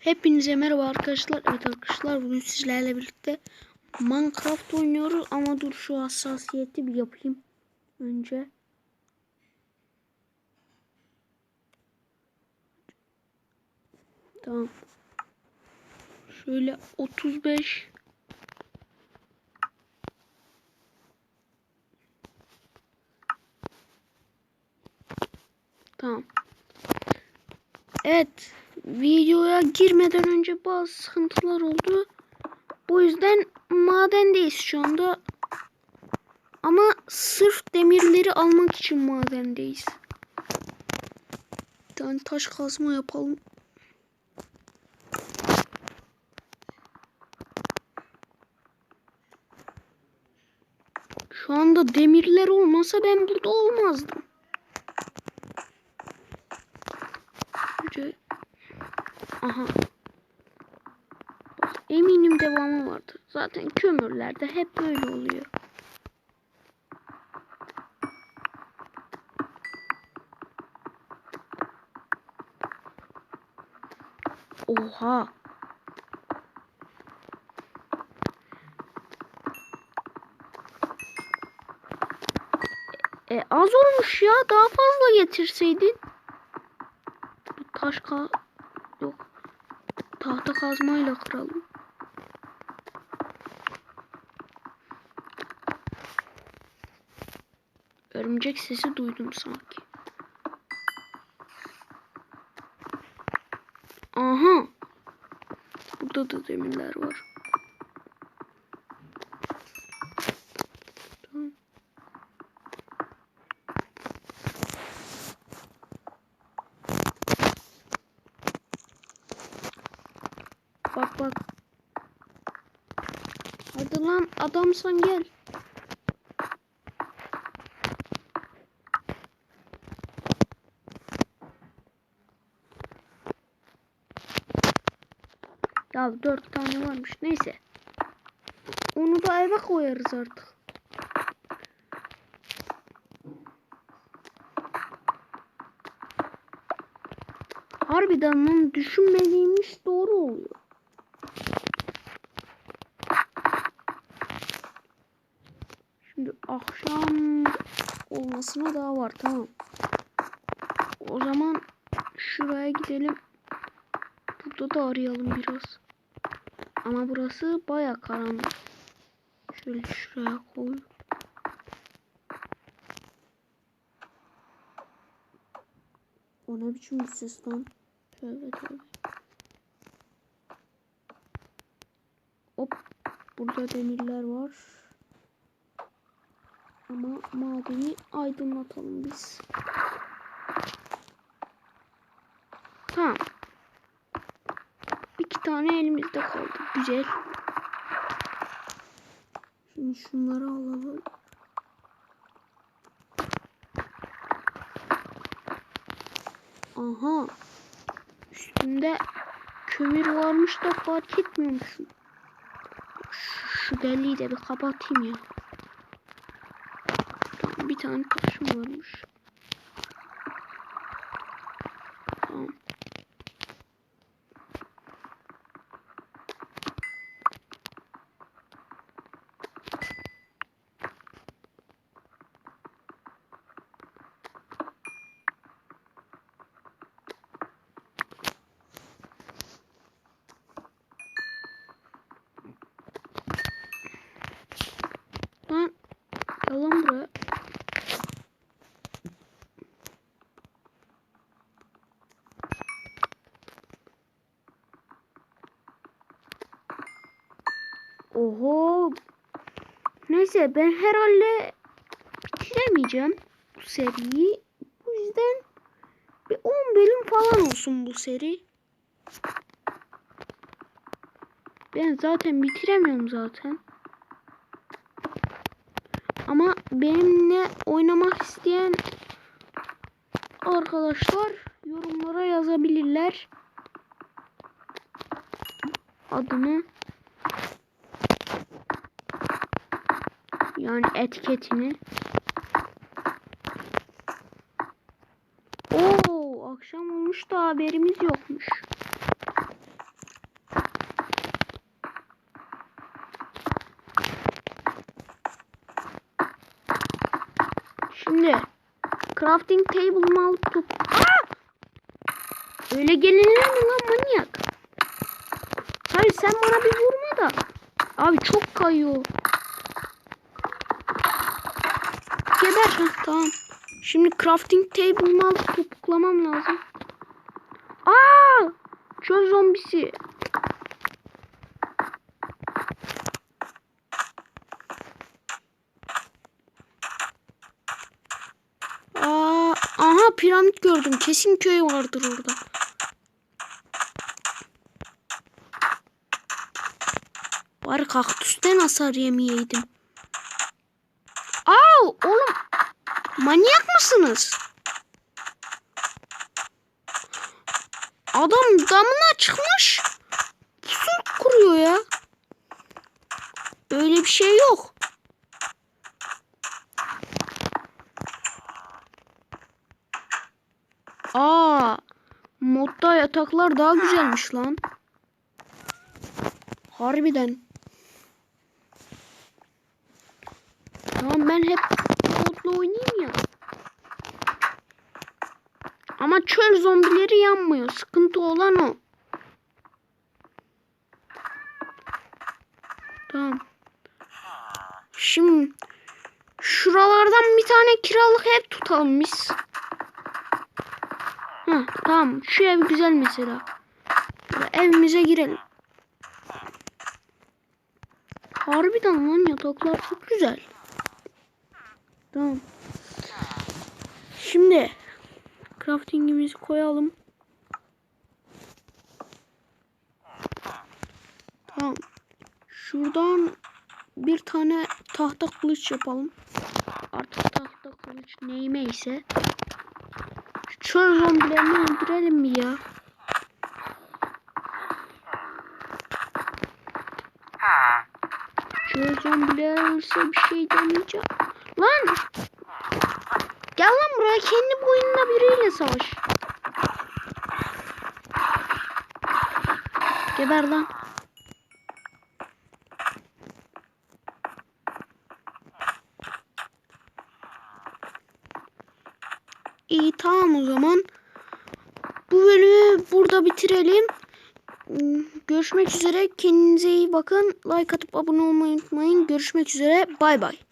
Hepinize merhaba arkadaşlar. Evet arkadaşlar bugün sizlerle birlikte Minecraft oynuyoruz ama dur şu hassasiyeti bir yapayım önce. Tamam. Şöyle 35 Tamam. Evet. Videoya girmeden önce bazı sıkıntılar oldu. Bu yüzden madendeyiz şu anda. Ama sırf demirleri almak için madendeyiz. Bir tane taş kazma yapalım. Şu anda demirler olmasa ben burada olmazdım. Önce Aha. Eminim devamı vardır. Zaten kömürlerde hep böyle oluyor. Oha. E, az olmuş ya. Daha fazla getirseydin. Taş ka yok. Tahta kazmayla kıralım. Örümcek sesi duydum sanki. Aha. Burada da demirler var. Bak bak. Hadi lan adamsan gel. Ya dört tane varmış. Neyse. Onu da eve koyarız artık. Harbiden lan düşünmediğimiz doğru oluyor. Şimdi akşam olmasına daha var tamam. O zaman şuraya gidelim. Burada da arayalım biraz. Ama burası baya karanlık. Şöyle şuraya koy. O ne biçim bir ses lan? Tövbe tövbe. Hop. Burada demirler var. Ama madeni aydınlatalım biz. Tamam. İki tane elimizde kaldı. Güzel. Şimdi şunları alalım. Aha. Üstünde kömür varmış da fark etmiyormuşum. Şu, şu deliği de bir kapatayım ya. Tane taşım varmış. Tamam. Lan yalan buraya. Oho. Neyse ben herhalde bitiremeyeceğim bu seriyi. Bu yüzden bir 10 bölüm falan olsun bu seri. Ben zaten bitiremiyorum zaten. Ama benimle oynamak isteyen arkadaşlar yorumlara yazabilirler. Adını Yani etiketini. Oo, akşam olmuş da haberimiz yokmuş. Şimdi crafting table'ımı alıp tut. Aa! Öyle gelinir mi lan manyak? Hayır sen bana bir vurma da. Abi çok kayıyor. Geber. Heh, tamam. Şimdi crafting table'ımı alıp topuklamam lazım. Aa! Çöl zombisi. Aha piramit gördüm. Kesin köy vardır orada. Bari kaktüsten hasar yemeyeydim. Aa, oğlum manyak mısınız? Adam damına çıkmış. Pusu kuruyor ya. Öyle bir şey yok. Aa, modda yataklar daha güzelmiş lan. Harbiden. Tamam ben hep Ama çöl zombileri yanmıyor. Sıkıntı olan o. Tamam. Şimdi şuralardan bir tane kiralık ev tutalım biz. Heh, tamam. Şu ev güzel mesela. Şöyle evimize girelim. Harbiden lan yataklar çok güzel. Tamam. Şimdi craftingimizi koyalım. Tamam. Şuradan bir tane tahta kılıç yapalım. Artık tahta kılıç neyime ise. Çöl zombilerini öldürelim mi ya? Çöl zombiler ölse bir şey demeyeceğim. Lan! Gel lan buraya kendi biriyle savaş. Geber lan. İyi tamam o zaman. Bu bölümü burada bitirelim. Görüşmek üzere. Kendinize iyi bakın. Like atıp abone olmayı unutmayın. Görüşmek üzere. Bay bay.